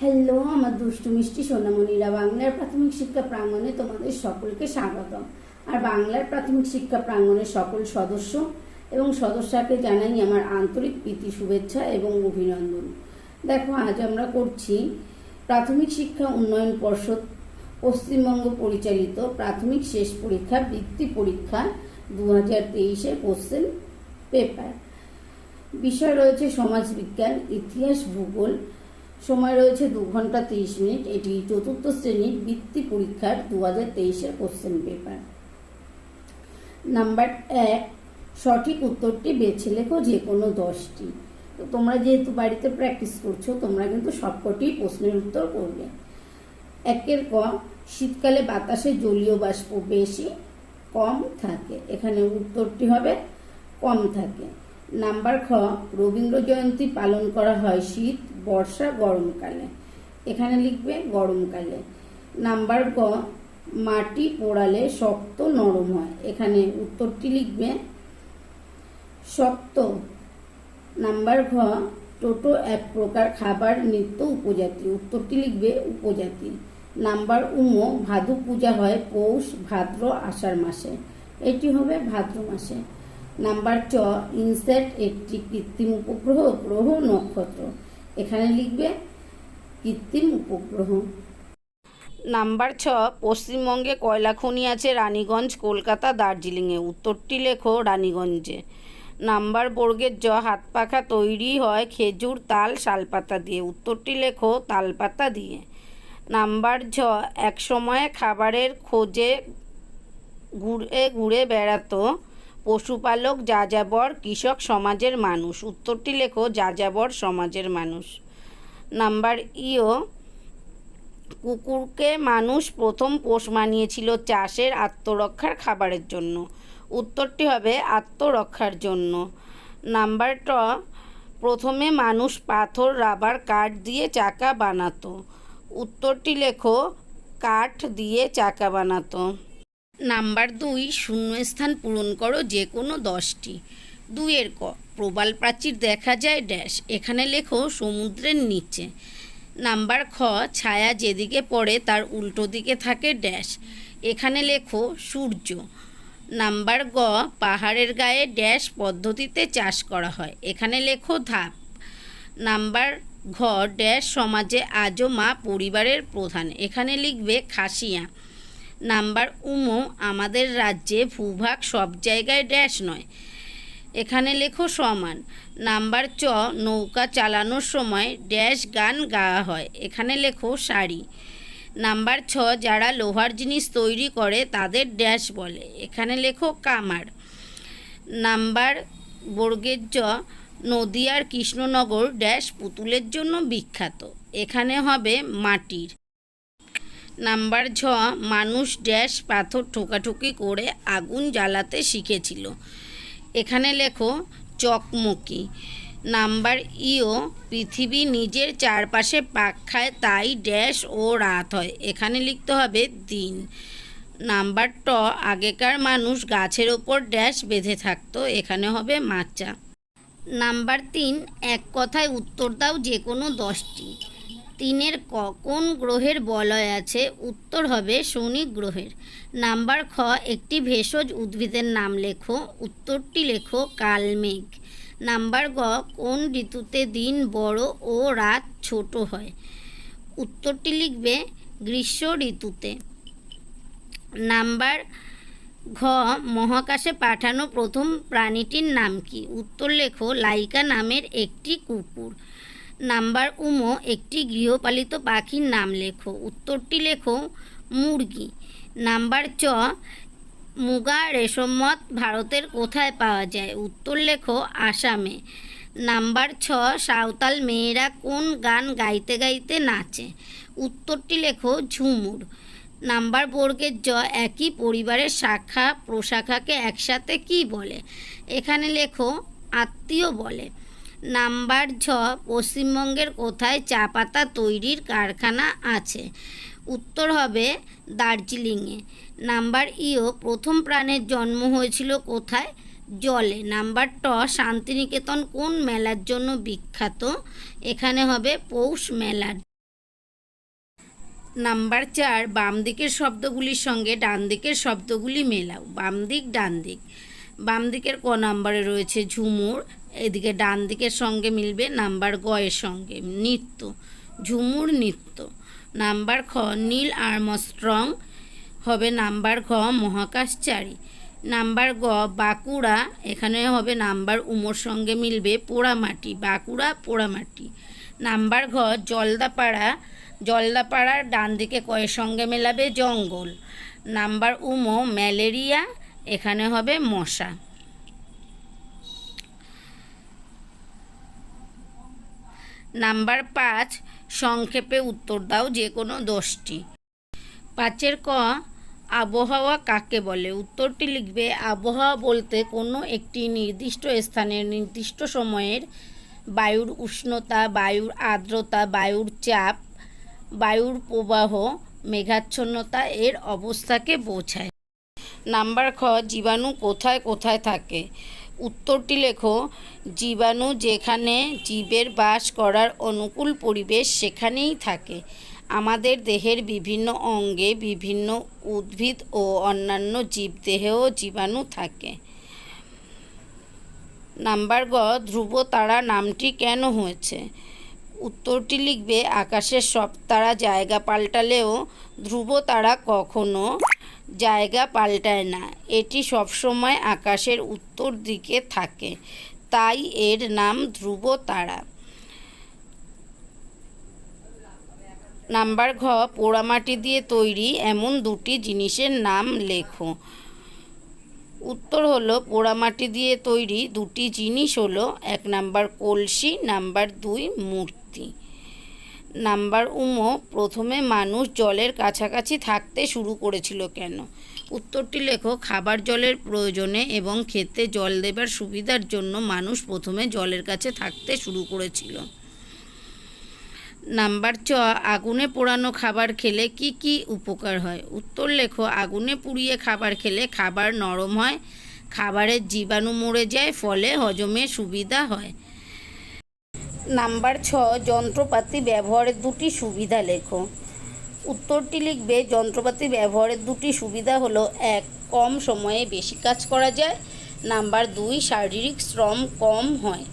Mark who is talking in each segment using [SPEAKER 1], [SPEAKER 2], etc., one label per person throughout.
[SPEAKER 1] Hello আমার দুষ্টু মিষ্টি সোনামণিরা। বাংলার প্রাথমিক শিক্ষা প্রাঙ্গণে তোমাদের সকলকে স্বাগতম। আর বাংলার প্রাথমিক শিক্ষা প্রাঙ্গণের সকল সদস্য এবং সদস্যকে জানাই আমার আন্তরিক প্রীতি, শুভেচ্ছা এবং অভিনন্দন। দেখো, আজ আমরা করছি প্রাথমিক শিক্ষা উন্নয়ন পর্ষদ পশ্চিমবঙ্গ পরিচালিত প্রাথমিক শেষ পরীক্ষা, বৃত্তি পরীক্ষা দু হাজার তেইশের কোশ্চেন পেপার। বিষয় রয়েছে সমাজবিজ্ঞান ইতিহাস, ভূগোল সময় রয়েছে দু ঘণ্টা তিরিশ মিনিট। এটি চতুর্থ শ্রেণির বৃত্তি পরীক্ষার দু হাজার তেইশের কোশ্চেন পেপার নাম্বার এক, সঠিক উত্তরটি বেছে লেখো যে কোনো দশটি। তো তোমরা যেহেতু বাড়িতে প্র্যাকটিস করছ, তোমরা কিন্তু সবকটি প্রশ্নের উত্তর করবে। একের ক, শীতকালে বাতাসে জলীয় বাষ্প বেশি, কম থাকে। এখানে উত্তরটি হবে, কম থাকে। নাম্বার খ, রবীন্দ্র জয়ন্তী পালন করা হয় শীত বর্ষা গরমকালে। এখানে লিখবে গরমকালে। নাম্বার গ, মাটি পোড়ালে শক্ত নরম হয়। এখানে উত্তরটি লিখবে শক্ত। নাম্বার ঘ, টোটো এক প্রকার খাবার, নিত্য উপজাতি। উত্তরটি লিখবে উপজাতি। নাম্বার উমো, ভাদু পূজা হয় পৌষ, ভাদ্র, আষাঢ় মাসে। এটি হবে ভাদ্র মাসে। নাম্বার চ, ইনসেট একটি কৃত্রিম উপগ্রহ, গ্রহ নক্ষত্র। এখানে লিখবে কৃত্রিম উপগ্রহ। নাম্বার ছ, পশ্চিমবঙ্গে কয়লা খনি আছে রানীগঞ্জ, কলকাতা, দার্জিলিংয়ে? উত্তরটি লেখো, রানীগঞ্জে। নাম্বার বর্গের জ হাত পাখা তৈরি হয় খেজুর, তাল, শালপাতা দিয়ে। উত্তরটি লেখো, তালপাতা দিয়ে। নাম্বার ঝ এক সময় খাবারের খোঁজে ঘুরে ঘুরে বেড়াতো। পশুপালক, যাযাবর, কৃষক সমাজের মানুষ। উত্তরটি লেখো, যাযাবর সমাজের মানুষ। নাম্বার ইও, কুকুরকে মানুষ প্রথম পোষ মানিয়েছিল চাষের আত্মরক্ষার খাবারের জন্য। উত্তরটি হবে, আত্মরক্ষার জন্য। নাম্বার ট, প্রথমে মানুষ পাথর, রাবার কাঠ দিয়ে চাকা বানাতো। উত্তরটি লেখো, কাঠ দিয়ে চাকা বানাতো। নাম্বার দুই, শূন্যস্থান পূরণ করো যে কোনো দশটি। দুইয়ের ক, প্রবাল প্রাচীর দেখা যায় ড্যাশ, এখানে লেখো সমুদ্রের নিচে। নাম্বার খ, ছায়া যেদিকে পড়ে তার উল্টো দিকে থাকে ড্যাশ, এখানে লেখো সূর্য। নাম্বার গ, পাহাড়ের গায়ে ড্যাশ পদ্ধতিতে চাষ করা হয়, এখানে লেখো ধাপ। নাম্বার ঘ, ড্যাশ সমাজে আজও মা পরিবারের প্রধান, এখানে লিখবে খাসিয়া। নাম্বার উমো আমাদের রাজ্যে ভূভাগ সব জায়গায় ড্যাশ নয়। এখানে লেখো সমান। নাম্বার চ, নৌকা চালানোর সময় ড্যাশ গান গাওয়া হয়। এখানে লেখো শাড়ি নাম্বার ছ, যারা লোহার জিনিস তৈরি করে তাদের ড্যাশ বলে। এখানে লেখো কামার। নাম্বার বর্গের জ নদিয়ার কৃষ্ণনগর ড্যাশ পুতুলের জন্য বিখ্যাত। এখানে হবে মাটির। নাম্বার ছ মানুষ ড্যাশ পাথর ঠোকাঠুকি করে আগুন জ্বালাতে শিখেছিল। এখানে লেখো, চকমকি। নাম্বার ইও, পৃথিবী নিজের চারপাশে পাক খায়, তাই ড্যাশ ও রাত হয়। এখানে লিখতে হবে দিন। নাম্বার ট, আগেকার মানুষ গাছের ওপর ড্যাশ বেঁধে থাকতো, এখানে হবে মাচা। নাম্বার তিন, এক কথায় উত্তর দাও যে কোনো দশটি। তিনের ক, কোন গ্রহের বলয় আছে? উত্তর হবে শনি গ্রহের। নাম্বার খ, একটি ভেষজ উদ্ভিদের নাম লেখো। উত্তরটি লেখো কালমেঘ। নাম্বার গ, কোন ঋতুতে দিন বড় ও রাত ছোট হয়? উত্তরটি লিখবে গ্রীষ্ম ঋতুতে। নাম্বার ঘ, মহাকাশে পাঠানো প্রথম প্রাণীটির নাম কি? উত্তর লেখো, লাইকা নামের একটি কুকুর। নাম্বার উমো একটি গৃহপালিত পাখির নাম লেখো। উত্তরটি লেখো, মুরগি। নাম্বার চ, মুগা রেশমত ভারতের কোথায় পাওয়া যায়? উত্তর লেখো, আসামে। নাম্বার ছ, সাঁওতাল মেয়েরা কোন গান গাইতে গাইতে নাচে? উত্তরটি লেখো, ঝুমুর। নাম্বার বর্গের জ, একই পরিবারের শাখা প্রশাখাকে একসাথে কি বলে? এখানে লেখো, আত্মীয় বলে। নাম্বার ছ পশ্চিমবঙ্গের কোথায় চা পাতা তৈরির কারখানা আছে? উত্তর হবে দার্জিলিংয়ে। নাম্বার ইও প্রথম প্রাণের জন্ম হয়েছিল কোথায়? জলে। নাম্বার ট, শান্তিনিকেতন, কোন মেলার জন্য বিখ্যাত? এখানে হবে পৌষ মেলার নাম্বার চার, বাম দিকের শব্দগুলির সঙ্গে ডান দিকের শব্দগুলি মেলাও। বাম দিক, ডান দিক। বাম দিকের ক নাম্বারে রয়েছে ঝুমুর এদিকে ডান দিকের সঙ্গে মিলবে নাম্বার গ এর সঙ্গে, নৃত্য, ঝুমুর নৃত্য। নাম্বার খ, নীল আর্মস্ট্রং হবে নাম্বার ঘ, মহাকাশচারী। নাম্বার গ, বাঁকুড়া, এখানে হবে নাম্বার উমোর সঙ্গে মিলবে পোড়ামাটি, বাঁকুড়া, পোড়ামাটি। নাম্বার ঘ, জলদাপাড়া, জলদাপাড়ার ডান দিকে কয়ের সঙ্গে মেলাবে জঙ্গল। নাম্বার উমো, ম্যালেরিয়া, এখানে হবে মশা। নাম্বার পাঁচ, সংক্ষেপে উত্তর দাও যে কোনো দশটি। পাঁচের ক, আবহাওয়া কাকে বলে? উত্তরটি লিখবে, আবহাওয়া বলতে কোনো একটি নির্দিষ্ট স্থানের নির্দিষ্ট সময়ের বায়ুর উষ্ণতা, বায়ুর আর্দ্রতা, বায়ুর চাপ, বায়ুর প্রবাহ, মেঘাচ্ছন্নতা এর অবস্থাকে বোঝায়। নাম্বার খ, জীবাণু কোথায় কোথায় থাকে? উত্তরটি লেখো, জীবাণু যেখানে জীবের বাস করার অনুকূল পরিবেশ সেখানেই থাকে। আমাদের দেহের বিভিন্ন অঙ্গে বিভিন্ন উদ্ভিদ ও অন্যান্য জীবদেহেও জীবাণু থাকে। নাম্বার গ ধ্রুব তারা নামটি কেন হয়েছে? উত্তরটি লিখবে, আকাশের সব তারা জায়গা পাল্টালেও ধ্রুব তারা কখনো জায়গা পাল্টায় না। এটি সবসময় আকাশের উত্তর দিকে থাকে। তাই এর নাম ধ্রুব তারা। নাম্বার ঘ, পোড়ামাটি দিয়ে তৈরি এমন দুটি জিনিসের নাম লেখো। উত্তর হলো, পোড়ামাটি দিয়ে তৈরি দুটি জিনিস হলো, এক নাম্বার কলসি, নাম্বার দুই মূর্তি। নাম্বার উমো, প্রথমে মানুষ জলের কাছাকাছি থাকতে শুরু করেছিল কেন? উত্তরটি লেখো, খাবার জলের প্রয়োজনে এবং খেতে জল দেবার সুবিধার জন্য মানুষ প্রথমে জলের কাছে থাকতে শুরু করেছিল। নাম্বার চ আগুনে পোড়ানো খাবার খেলে কি কি উপকার হয়? উত্তর লেখো, আগুনে পুড়িয়ে খাবার খেলে খাবার নরম হয়, খাবারের জীবাণু মরে যায়, ফলে হজমে সুবিধা হয়। নাম্বার ছ, যন্ত্রপাতি ব্যবহারের দুটি সুবিধা লেখো। উত্তরটি লিখবে, যন্ত্রপাতি ব্যবহারের দুটি সুবিধা হলো, এক, কম সময়ে বেশি কাজ করা যায়। নাম্বার দুই, শারীরিক শ্রম কম হয়।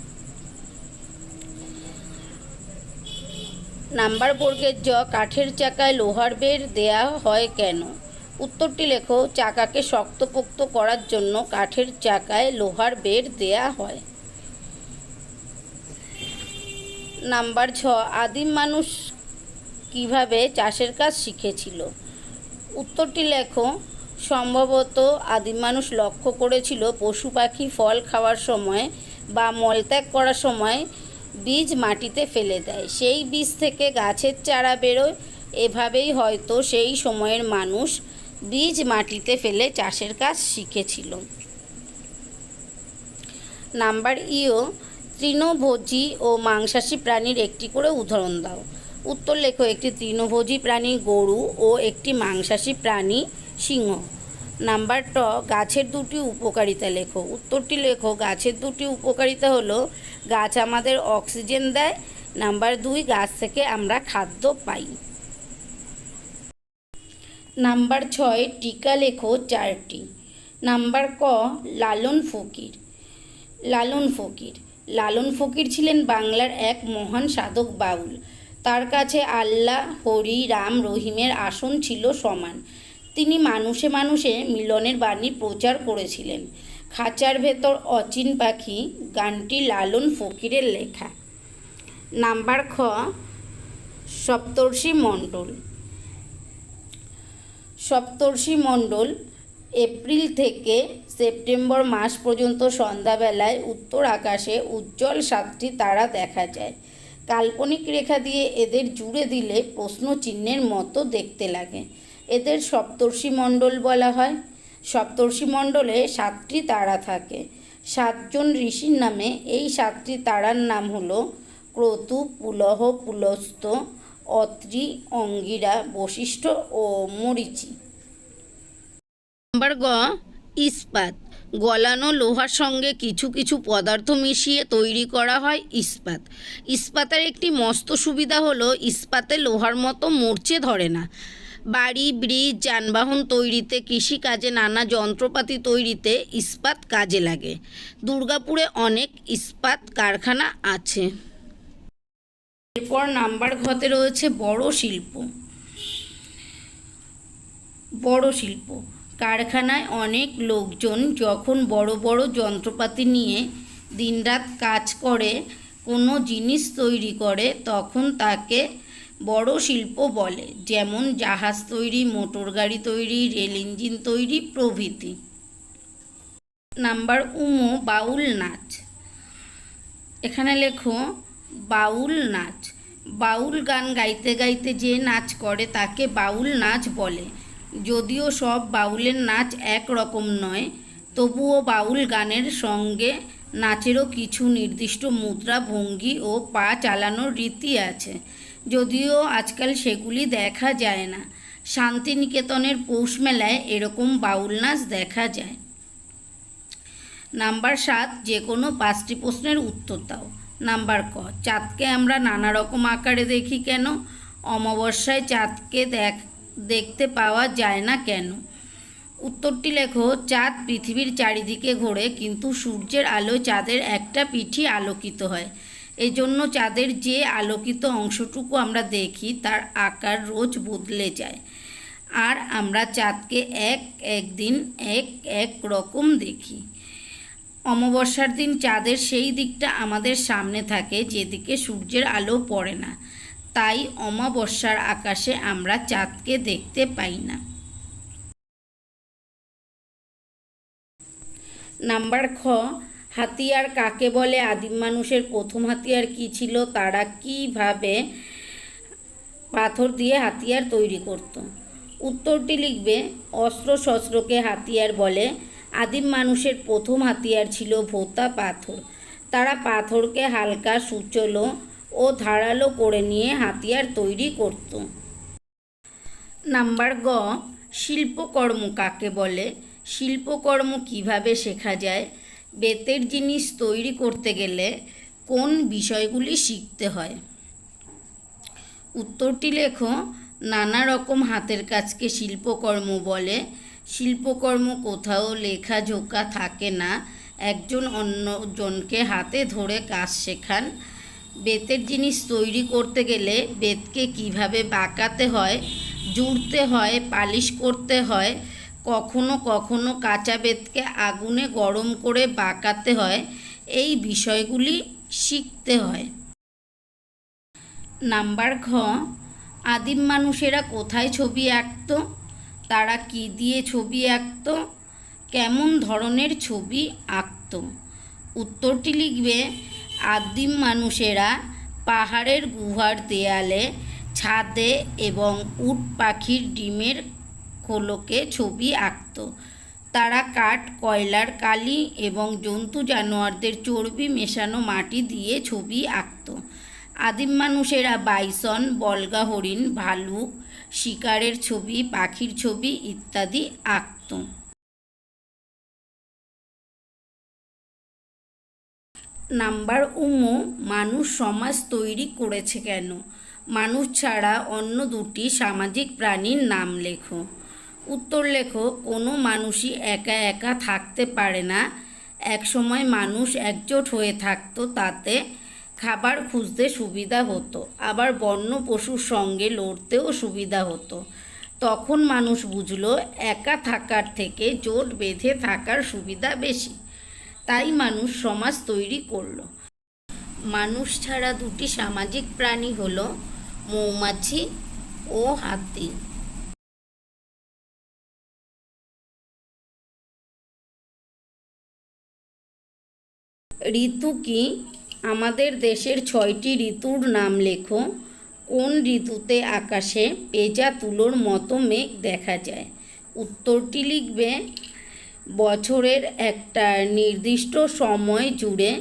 [SPEAKER 1] নাম্বার বর্গের জ, কাঠের চাকায় লোহার বের দেয়া হয় কেন? উত্তরটি লেখো, চাকাকে শক্তপোক্ত করার জন্য কাঠের চাকায় লোহার বের দেয়া হয়। নাম্বার ছ, আদিম মানুষ কীভাবে চাষের কাজ শিখেছিল? উত্তরটি লেখো, সম্ভবত আদিম মানুষ লক্ষ্য করেছিল পশু পাখি ফল খাওয়ার সময় বা মলত্যাগ করার সময় বীজ মাটিতে ফেলে দেয়। সেই বীজ থেকে গাছের চারা বেরোয়, এভাবেই হয়তো সেই সময়ের মানুষ বীজ মাটিতে ফেলে চাষের কাজ শিখেছিল। নাম্বার ইও তৃণভোজী ও মাংসাশী প্রাণীর একটি করে উদাহরণ দাও। উত্তর লেখো, একটি তৃণভোজী প্রাণী গরু ও একটি মাংসাশী প্রাণী সিংহ। নাম্বার ট, গাছের দুটি উপকারিতা লেখো। উত্তরটি লেখো, গাছের দুটি উপকারিতা হলো, গাছ আমাদের অক্সিজেন দেয়। নাম্বার দুই, গাছ থেকে আমরা খাদ্য পাই। নাম্বার ছয়, টিকা লেখো চারটি। নাম্বার ক, লালন ফকির। লালন ফকির। লালন ফকির ছিলেন বাংলার এক মহান সাধক বাউল। তার কাছে আল্লাহ, হরি, রাম, রহিমের আসন ছিল সমান। তিনি মানুষে মানুষে মিলনের বাণী প্রচার করেছিলেন। খাঁচার ভেতর অচিন পাখি, গানটি লালন ফকিরের লেখা। নাম্বার খ, সপ্তর্ষি মণ্ডল। সপ্তর্ষি মণ্ডল এপ্রিল থেকে সেপ্টেম্বর মাস পর্যন্ত সন্ধ্যাবেলায় উত্তর আকাশে উজ্জ্বল সাতটি তারা দেখা যায়। কাল্পনিক রেখা দিয়ে এদের জুড়ে দিলে প্রশ্ন চিহ্নের মতো দেখতে লাগে। এদের সপ্তর্ষি মণ্ডল বলা হয়। সপ্তর্ষি মণ্ডলে সাতটি তারা থাকে। সাতজন ঋষির নামে এই সাতটি তারার নাম হলো ক্রতু, পুলহ, পুলস্ত, অত্রি, অঙ্গিরা, বশিষ্ঠ ও মরিচি। নাম্বার গ ইস্পাত। গলানো লোহার সঙ্গে কিছু কিছু পদার্থ মিশিয়ে তৈরি করা হয় ইস্পাত। ইস্পাতের একটি মস্ত সুবিধা হলো ইস্পাতে লোহার মতো মরচে ধরে না। বাড়ি, ব্রিজ, যানবাহন তৈরিতে, কৃষিকাজে নানা যন্ত্রপাতি তৈরিতে ইস্পাত কাজে লাগে। দুর্গাপুরে অনেক ইস্পাত কারখানা আছে। এরপর নাম্বার ঘতে রয়েছে বড় শিল্প। বড় শিল্প। কারখানায় অনেক লোকজন যখন বড় বড় যন্ত্রপাতি নিয়ে দিনরাত কাজ করে, কোনো জিনিস তৈরি করে, তখন তাকে বড় শিল্প বলে, যেমন জাহাজ তৈরি, মোটর গাড়ি তৈরি, রেল ইঞ্জিন তৈরি, প্রভৃতি। নাম্বার উমো, বাউল নাচ। এখানে লেখো, বাউল নাচ। বাউল গান গাইতে গাইতে যে নাচ করে, তাকে বাউল নাচ বলে। যদিও সব বাউলের নাচ এক রকম নয়, তবুও বাউল গানের সঙ্গে নাচেরও কিছু নির্দিষ্ট মুদ্রা, ভঙ্গি ও পা চালানোর রীতি আছে। যদিও আজকাল সেগুলি দেখা যায় না। শান্তিনিকেতনের পৌষ মেলায় এরকম বাউল নাচ দেখা যায়। নাম্বার সাত যে কোনো পাঁচটি প্রশ্নের উত্তর দাও। নাম্বার ক, চাঁদকে আমরা নানা রকম আকারে দেখি কেন? অমাবস্যায় চাঁদকে দেখ দেখতে পাওয়া যায় না কেন? উত্তরটি লেখো, চাঁদ পৃথিবীর চারিদিকে ঘোরে, কিন্তু সূর্যের আলো চাঁদের একটা পিঠই আলোকিত হয়। এই জন্য চাঁদের যে আলোকিত অংশটুকু আমরা দেখি, তার আকার রোজ বদলে যায়। আর আমরা চাঁদকে এক একদিন এক এক রকম দেখি। অমাবস্যার দিন চাঁদের সেই দিকটা আমাদের সামনে থাকে, যেদিকে সূর্যের আলো পড়ে না। তাই অমাবস্যার আকাশে আমরা চাঁদকে দেখতে পাই না। নাম্বার খ, হাতিয়ার কাকে বলে? আদিম মানুষের প্রথম হাতিয়ার কি ছিল? তারা কীভাবে পাথর দিয়ে হাতিয়ার তৈরি করত? উত্তরটি লিখবে, অস্ত্র শস্ত্রকে হাতিয়ার বলে। আদিম মানুষের প্রথম হাতিয়ার ছিল ভোতা পাথর। তারা পাথরকে হালকা সুচলো ও ধারালো করে নিয়ে হাতিয়ার তৈরি করত। নাম্বার গ, শিল্পকর্ম কাকে বলে? শিল্পকর্ম কীভাবে শেখা যায়? বেতের জিনিস তৈরি করতে গেলে কোন বিষয়গুলি শিখতে হয়? উত্তরটি লেখো, নানা রকম হাতের কাজকে শিল্পকর্ম বলে। শিল্পকর্ম কোথাও লেখা ঝোঁকা থাকে না। একজন অন্যজনকে হাতে ধরে কাজ শেখান। বেতের জিনিস তৈরি করতে গেলে বেতকে কীভাবে বাঁকাতে হয়, জুড়তে হয়, পালিশ করতে হয়, কখনো কখনো কাঁচা বেতকে আগুনে গরম করে বাঁকাতে হয়, এই বিষয়গুলি শিখতে হয়। নাম্বার ঘ, আদিম মানুষেরা কোথায় ছবি আঁকতো, তারা কি দিয়ে ছবি আঁকতো, কেমন ধরনের ছবি আঁকতো? উত্তরটি লিখবে আদিম মানুষেরা পাহাড়ের গুহার দেয়ালে, ছাদে এবং উট পাখির ডিমের খোলকে ছবি আঁকত। তারা কাঠ, কয়লার কালি এবং জন্তু জানোয়ারদের চর্বি মেশানো মাটি দিয়ে ছবি আঁকত। আদিম মানুষেরা বাইসন, বলগা হরিণ, ভালুক, শিকারের ছবি, পাখির ছবি ইত্যাদি আঁকত। নাম্বার উমো, মানুষ সমাজ তৈরি করেছে কেন? মানুষ ছাড়া অন্য দুটি সামাজিক প্রাণীর নাম লেখো। উত্তর লেখো, কোনো মানুষই একা একা থাকতে পারে না। একসময় মানুষ একজোট হয়ে থাকতো, তাতে খাবার খুঁজতে সুবিধা হতো। আবার বন্য পশুর সঙ্গে লড়তেও সুবিধা হতো। তখন মানুষ বুঝলো, একা থাকার থেকে জোট বেঁধে থাকার সুবিধা বেশি। তাই মানুষ সমাজ তৈরি করল। মানুষ ছাড়া দুটি সামাজিক প্রাণী হলো মৌমাছি ও হাতি। ঋতু কি? আমাদের দেশের ছয়টি ঋতুর নাম লেখো। কোন ঋতুতে আকাশে পেঁজা তুলোর মতো মেঘ দেখা যায়? উত্তরটি লিখবে বছরের একটা নির্দিষ্ট সময় জুড়ে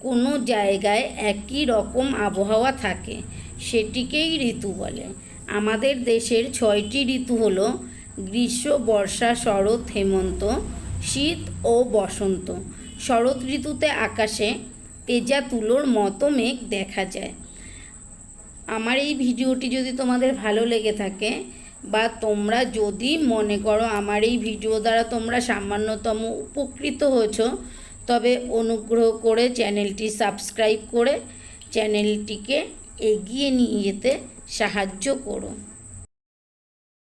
[SPEAKER 1] কোনো জায়গায় একই রকম আবহাওয়া থাকে, সেটিকেই ঋতু বলে। আমাদের দেশের ছয়টি ঋতু হলো গ্রীষ্ম, বর্ষা, শরৎ, হেমন্ত, শীত ও বসন্ত। শরৎ ঋতুতে আকাশে তেজা তুলোর মতো মেঘ দেখা যায়। আমার এই ভিডিওটি যদি তোমাদের ভালো লেগে থাকে বা তোমরা যদি মনে করো আমার এই ভিডিও দ্বারা তোমরা সামান্যতম উপকৃত হয়েছো, তবে অনুগ্রহ করে চ্যানেলটি সাবস্ক্রাইব করে চ্যানেলটিকে এগিয়ে নিয়ে যেতে সাহায্য করো।